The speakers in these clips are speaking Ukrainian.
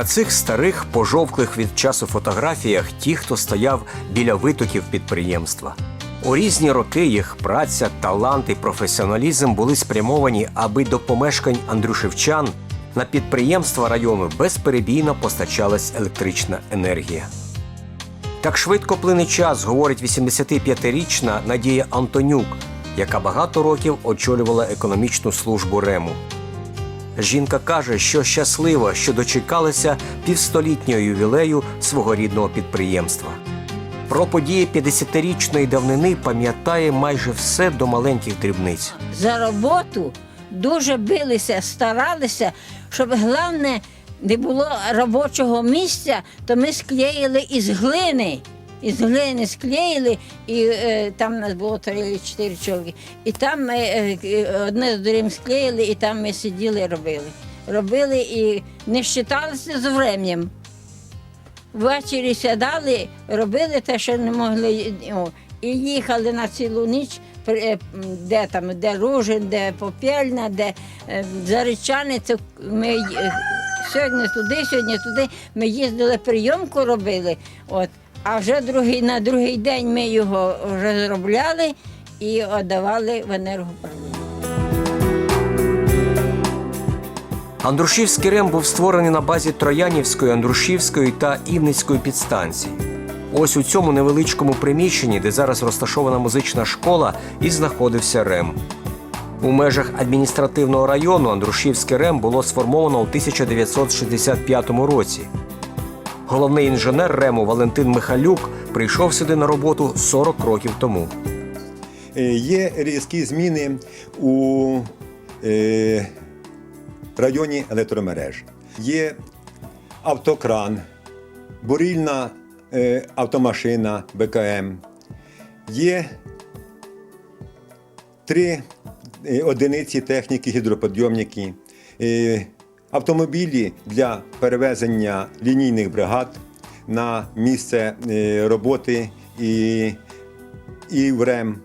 На цих старих, пожовклих від часу фотографіях ті, хто стояв біля витоків підприємства. У різні роки їх праця, талант і професіоналізм були спрямовані, аби до помешкань Андрюшевчан на підприємства району безперебійно постачалась електрична енергія. Так швидко плине час, говорить 85-річна Надія Антонюк, яка багато років очолювала економічну службу Рему. Жінка каже, що щаслива, що дочекалася півстолітнього ювілею свого рідного підприємства. Про події 50-річної давнини пам'ятає майже все до маленьких дрібниць. за роботу дуже билися, старалися, щоб головне не було робочого місця, то ми склеїли із глини. Із глини склеїли, і е, там нас було три чотири чоловіки. І там ми е, е, одне з дурим склеїли, і там ми сиділи і робили. Робили і не вважалися з врем'ям. Ввечері сідали, робили те, що не могли. О, і їхали на цілу ніч, е, де там, де Ружин, де Попельна, де е, Заречани. Ми е, сьогодні туди, сьогодні туди. Ми їздили, прийомку робили. От. А вже другий, на другий день ми його вже зробляли і віддавали в енергоуправління. Андрушівський рем був створений на базі Троянівської, Андрушівської та Івницької підстанцій. Ось у цьому невеличкому приміщенні, де зараз розташована музична школа, і знаходився рем. У межах адміністративного району Андрушівський рем було сформовано у 1965 році. Головний інженер рему Валентин Михалюк прийшов сюди на роботу 40 років тому. Е, Є різкі зміни у е, районі електромереж. Є автокран, бурильна е, автомашина БКМ, є три одиниці техніки гідроподйомники, автомобілі для перевезення лінійних бригад на місце е, роботи і, і в РЕМ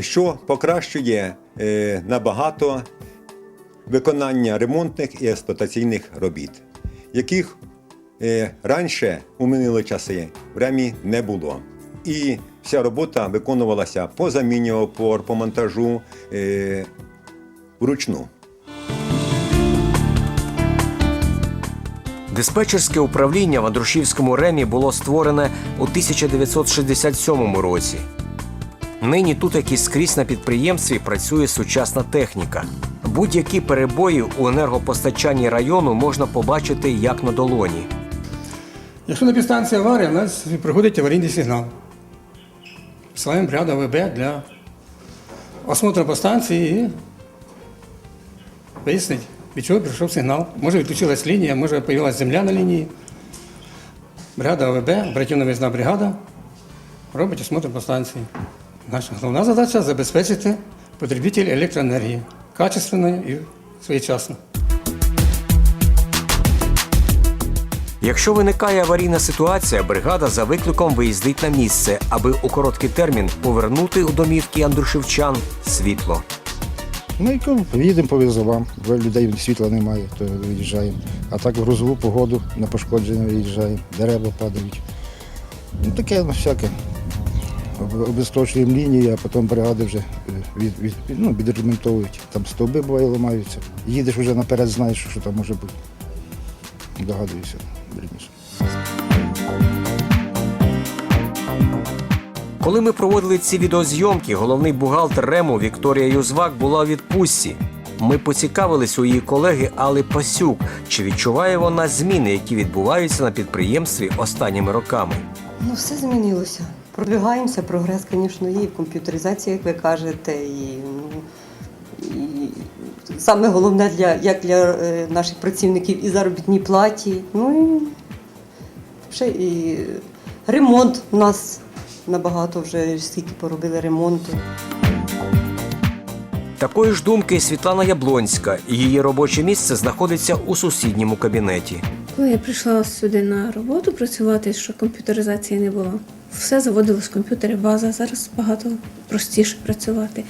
що покращує е, набагато виконання ремонтних і експлуатаційних робіт, яких е, раніше у минулі часи в ремі не було. І вся робота виконувалася по заміні опор, по монтажу вручну. Диспетчерське управління в Андрушівському ремі було створене у 1967 році. Нині тут, як і скрізь на підприємстві, працює сучасна техніка. Будь-які перебої у енергопостачанні району можна побачити як на долоні. Якщо на підстанції аварія, у нас приходить аварійний сигнал. Слаємо бригаду ВБ для осмотру по станції і вияснить, від чого прийшов сигнал. Може відключилась лінія, може з'явилася земля на лінії. Бригада ОВБ, оперативна виїзна бригада, робить осмотр по станції. Наша головна задача забезпечити потребитель електроенергії качественно і своєчасно. Якщо виникає аварійна ситуація, бригада за викликом виїздить на місце, аби у короткий термін повернути у домівки Андрушівчан світло. Ну і їдемо по візовам, бо людей світла немає, то виїжджаємо. А так в грозову погоду на пошкодження виїжджаємо, дерева падають. Ну таке ну, всяке. Об- Обезкрочуємо лінії, а потім бригади вже е, від, від, ну, відремонтовують. Там стовби буває ламаються. Їдеш вже наперед, знаєш, що там може бути. Догадуюся. вірніше. Коли ми проводили ці відеозйомки, головний бухгалтер Рему Вікторія Юзвак була у відпустці. Ми поцікавились у її колеги Алли Пасюк, чи відчуває вона зміни, які відбуваються на підприємстві останніми роками. Ну, все змінилося. Продвигаємося, прогрес, звісно, є і в комп'ютеризації, як ви кажете, і, і саме головне для, як для е, наших працівників і заробітній платі. Ну і і ремонт у нас набагато вже скільки поробили ремонту. Такої ж думки Світлана Яблонська. Її робоче місце знаходиться у сусідньому кабінеті. Коли я прийшла сюди на роботу працювати, що комп'ютеризації не було, все заводилось в комп'ютері, база. Зараз багато простіше працювати.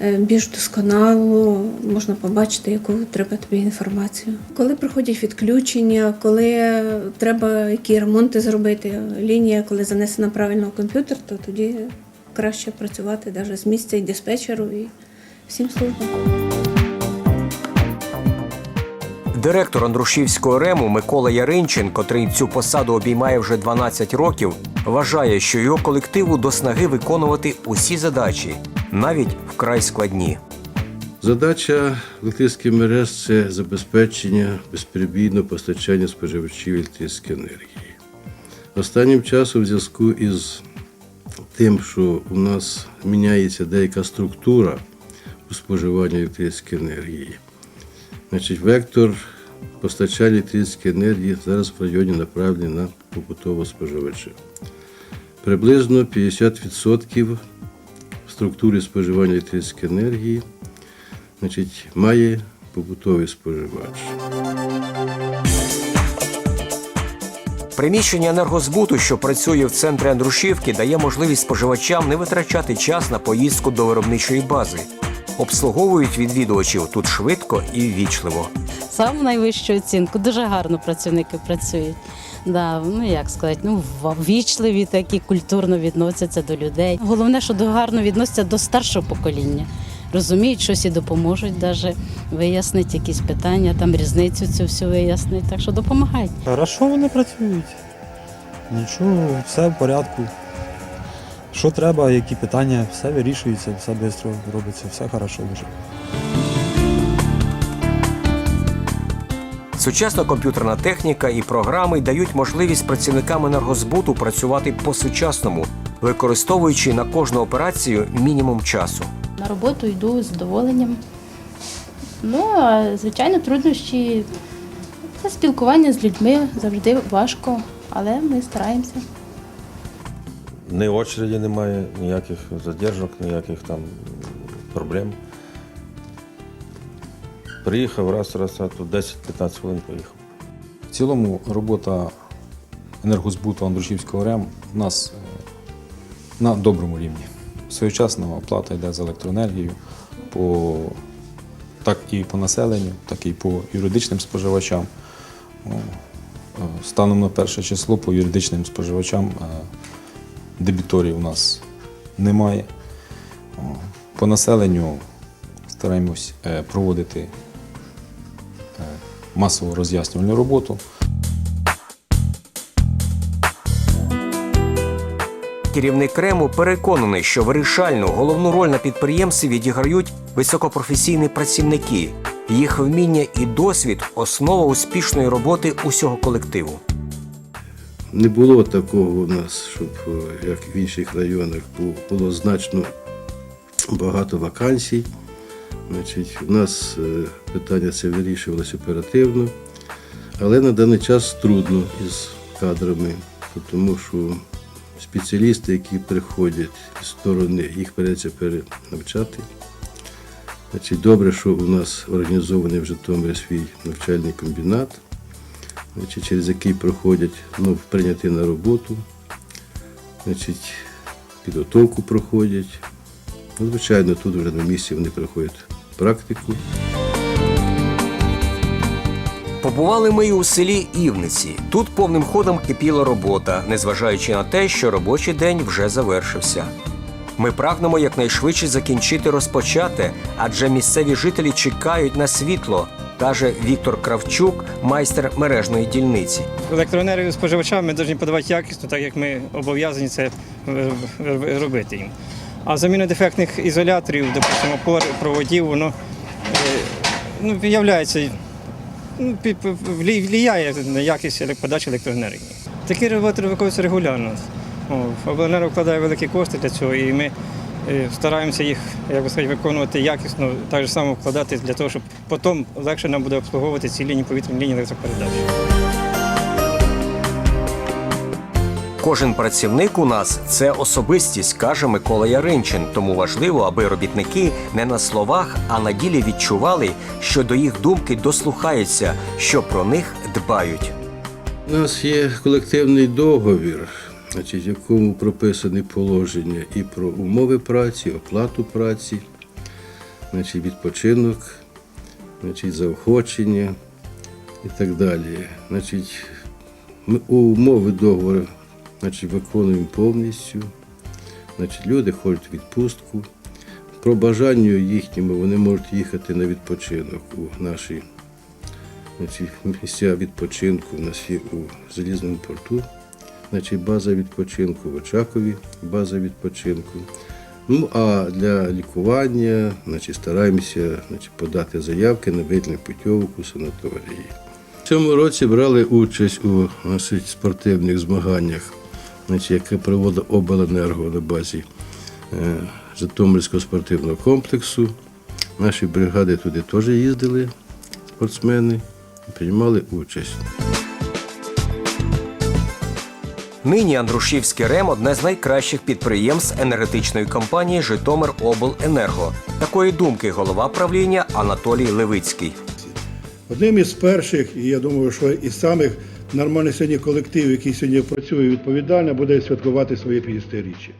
Е, більш досконало можна побачити, яку треба тобі інформацію. Коли проходять відключення, коли треба які ремонти зробити, лінія, коли занесена правильно в комп'ютер, то тоді краще працювати навіть з місця і диспетчеру, і всім службам. Директор Андрушівського рему Микола Яринчин, котрий цю посаду обіймає вже 12 років, вважає, що його колективу до снаги виконувати усі задачі, навіть вкрай складні. Задача електричних мереж це забезпечення безперебійного постачання споживачів електричної енергії. Останнім часом, в зв'язку із тим, що у нас міняється деяка структура у споживанні електричної енергії, значить, вектор постачання електричної енергії зараз в районі направлений на побутового споживача. Приблизно 50% в структурі споживання електричної енергії значить, має побутовий споживач. Приміщення енергозбуту, що працює в центрі Андрушівки, дає можливість споживачам не витрачати час на поїздку до виробничої бази. Обслуговують відвідувачів тут швидко і ввічливо. Саму найвищу оцінку. Дуже гарно працівники працюють. Да, ну як сказати, ну ввічливі такі культурно відносяться до людей. Головне, що до- гарно відносяться до старшого покоління. Розуміють, щось і допоможуть, навіть вияснити якісь питання, там різницю цю всю вияснити. Так що допомагають. Хорошо вони працюють. Нічого, все в порядку. Що треба, які питання, все вирішується, все швидко робиться, все хорошо дуже. Сучасна комп'ютерна техніка і програми дають можливість працівникам енергозбуту працювати по-сучасному, використовуючи на кожну операцію мінімум часу. На роботу йду з задоволенням. Ну, а звичайно, труднощі це спілкування з людьми завжди важко, але ми стараємося. Ні очереді немає, ніяких задержок, ніяких там проблем. Приїхав раз, раз, а тут 10-15 хвилин поїхав. В цілому робота енергозбуту Андрушівського РЕМ у нас е, на доброму рівні. Своєчасна оплата йде за електроенергію по, так і по населенню, так і по юридичним споживачам. Е, Станом на перше число по юридичним споживачам е, дебіторів у нас немає. По населенню стараємось е, проводити е, масову роз'яснювальну роботу. Керівник Рему переконаний, що вирішальну головну роль на підприємстві відіграють високопрофесійні працівники. Їх вміння і досвід основа успішної роботи усього колективу. Не було такого у нас, щоб е, як в інших районах було значно багато вакансій. Значить, у нас е, питання це вирішувалося оперативно, але на даний час трудно із кадрами, тому що спеціалісти, які приходять з сторони, їх придеться перенавчати. Значить, добре, що у нас організований в Житомирі свій навчальний комбінат, значить, через який проходять ну, прийняті на роботу, значить, підготовку проходять. Ну, звичайно, тут вже на місці вони проходять практику. Побували ми і у селі Івниці. Тут повним ходом кипіла робота, незважаючи на те, що робочий день вже завершився. Ми прагнемо якнайшвидше закінчити розпочате, адже місцеві жителі чекають на світло, каже Віктор Кравчук, майстер мережної дільниці. Електроенергію споживачам ми повинні подавати якісно, так як ми обов'язані це е, е, робити їм. А заміна дефектних ізоляторів, допустимо, опор, проводів, воно е, ну, являється, ну, пі- пі- влі- влияє на якість подачі електроенергії. Такі роботи виконуються регулярно. Обленерго вкладає великі кошти для цього, і ми стараємося їх як би сказати, виконувати якісно, так же само вкладати для того, щоб потім легше нам буде обслуговувати ці лінії повітряні лінії електропередач. Кожен працівник у нас це особистість, каже Микола Яринчин. Тому важливо, аби робітники не на словах, а на ділі відчували, що до їх думки дослухаються, що про них дбають. У нас є колективний договір, значить, в якому прописані положення і про умови праці, оплату праці. значить, відпочинок, значить, заохочення і так далі. Значить, ми умови договору значить, виконуємо повністю. Значить, люди ходять у відпустку. Про бажання їхньому вони можуть їхати на відпочинок у наші місця відпочинку. У нас є у Залізному порту, значить, база відпочинку, в Очакові база відпочинку. Ну а для лікування значить, стараємося значить, подати заявки на виділення путівок у санаторії. В цьому році брали участь у значить, спортивних змаганнях, значить, яке проводить обленерго на базі е, Житомирського спортивного комплексу. Наші бригади туди теж їздили, спортсмени, приймали участь. Нині Андрушівський РЕМ одне з найкращих підприємств енергетичної компанії Житомир Обленерго. Такої думки голова правління Анатолій Левицький. Одним із перших, і я думаю, що із самих нормальних сьогодні колективів, який сьогодні працює відповідально, буде святкувати своє 50-річчя.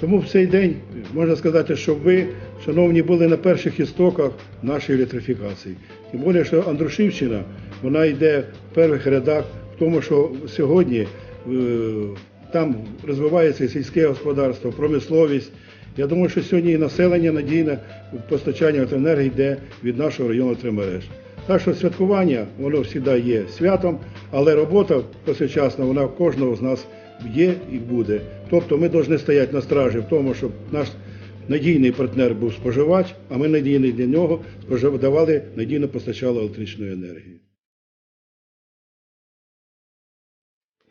Тому в цей день можна сказати, що ви, шановні, були на перших істоках нашої електрифікації. Тим більше, що Андрушівщина вона йде в перших рядах в тому, що сьогодні там розвивається сільське господарство, промисловість. Я думаю, що сьогодні і населення надійне постачання електроенергії йде від нашого району Тримереж. Так що святкування, воно завжди є святом, але робота повсякчасна, вона в кожного з нас є і буде. Тобто ми повинні стояти на стражі в тому, щоб наш надійний партнер був споживач, а ми надійний для нього давали надійно постачали електричну енергію.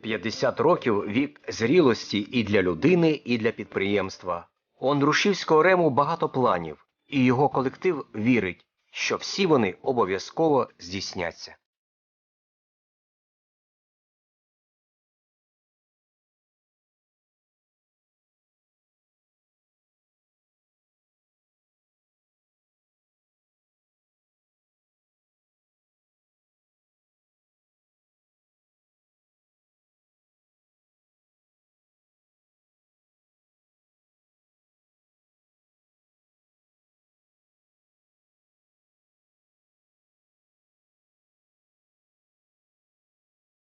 50 років вік зрілості і для людини, і для підприємства. У Андрушівського рему багато планів, і його колектив вірить, що всі вони обов'язково здійсняться.